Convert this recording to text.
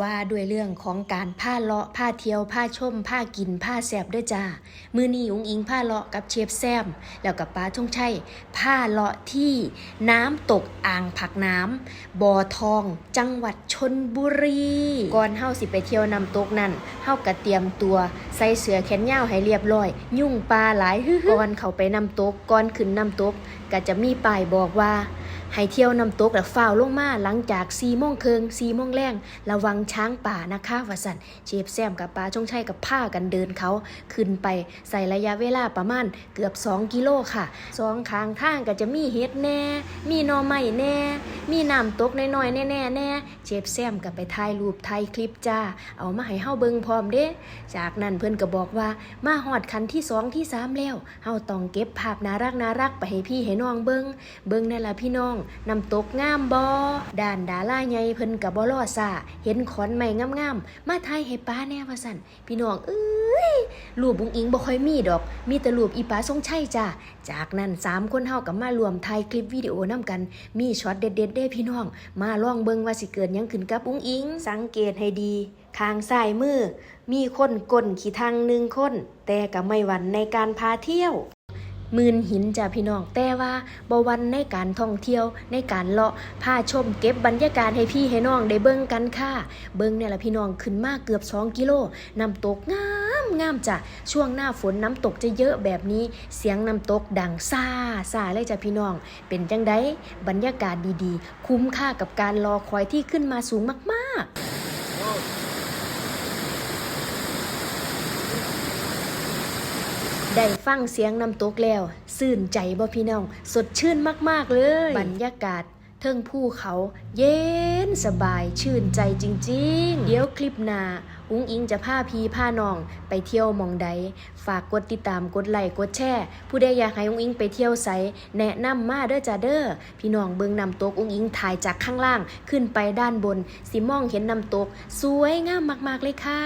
ว่าด้วยเรื่องของการผ้าเลาะผ้าเที่ยวผ้าชมผ้ากินผ้าแสบด้วยจ้ามือนี้อุงอิงผ้าเลาะกับเชฟแซม แล้วกับป้าทงชัยผ้าเลาะที่น้ำตกอ่างผักน้ำบ่อทอง จังหวัดชนบุรีก่อนเฮาสิไปเที่ยวน้ำตกนั่นเฮากะเตรียมตัวใส่เสื้อแขนยาวให้เรียบร้อย ยุ่งปลาหลายก่อนเข้าไปน้ำตกก่อนขึ้นน้ำตกก็จะมีป้ายบอกว่า ให้เที่ยวน้ำตกแล้วฝ้าวลงมาหลังจาก4ีโมงเคิง4โมงแรงระวังช้างป่านะคะวสันเชฟแซมกับปลาชงชัยกับผ้ากันเดินเขาขึ้นไปใส่ระยะเวลาประมาณเกือบ 2 กิโลค่ะสองข้างทางก็จะมีเฮ็ดแน่ มีนอไม้แน่ มีน้ำตกน้อยๆแน่ๆแน่เชฟแซมกับไปถ่ายรูปถ่ายคลิปจ้า เอามาให้เฮาเบิ่งพร้อมเด้ จากนั้นเพิ่นก็บอกว่ามาฮอดคันที่สองที่สามแล้วเฮาต้องเก็บภาพน่ารักน่ารักไปให้พี่ให้น้องเบิ่งเบิ่งนั่นละพี่น้องน้ำตกงามบ่ด้านดาราใหญ่เพิ่นก็บ่รอซาเห็นขอนไม้งามๆ มาถ่ายให้ป้าแน่ว่าซั่นพี่น้องเอ้ยรูปบุงอิงบ่ค่อยมีดอก มีแต่รูปอีป้าทรงชัยจ้าจากนั้นสามคนเฮาก็มารวมถ่ายคลิปวิดีโอนํกัน มีช็อตเด็ดๆเด้พี่น้อง มาลองเบิ่งว่าสิเกิดยังขึ้นกับบุงอิง สังเกตให้ดีข้างซ้ายมือ มีคนก้นขี่ทางหนึ่งคน แต่ก็ไม่หวั่นในการพาเที่ยว มืนหินจ้ะพี่น้อง แต่ว่าบวันในการท่องเที่ยวในการเลาะพาชมเก็บบรรยากาศให้พี่ให้น้องได้เบิ่งกันค่ะ เบิ่งเนี่ยละพี่น้องขึ้นมากเกือบ 2 กิโลน้ำตกงามงามจ้ะช่วงหน้าฝนน้ำตกจะเยอะแบบนี้ เสียงน้ำตกดังซาซาเลยจ้ะพี่น้อง เป็นจังไดบรรยากาศดีๆ คุ้มค่ากับการรอคอยที่ขึ้นมาสูงมากๆ ได้ฟังเสียงน้ำตกแล้วสื่นใจบ่พี่น้อง สดชื่นมาก ๆ เลย บรรยากาศเทิงภูเขาเย็นสบายชื่นใจจริง ๆ เดี๋ยวคลิปหน้าอุ้งอิงจะพาพีพาน้อง ไปเที่ยวมองใด ฝากกดติดตามกดไลค์กดแชร์ผู้ใดอยากให้อุ้งอิงไปเที่ยวไสแนะนำมาเด้อจ้าเด้อพี่น้องเบิ่งน้ำตกอุ้งอิงถ่ายจากข้างล่างขึ้นไปด้านบน สิมองเห็นน้ำตก สวยงามมากๆเลยค่ะ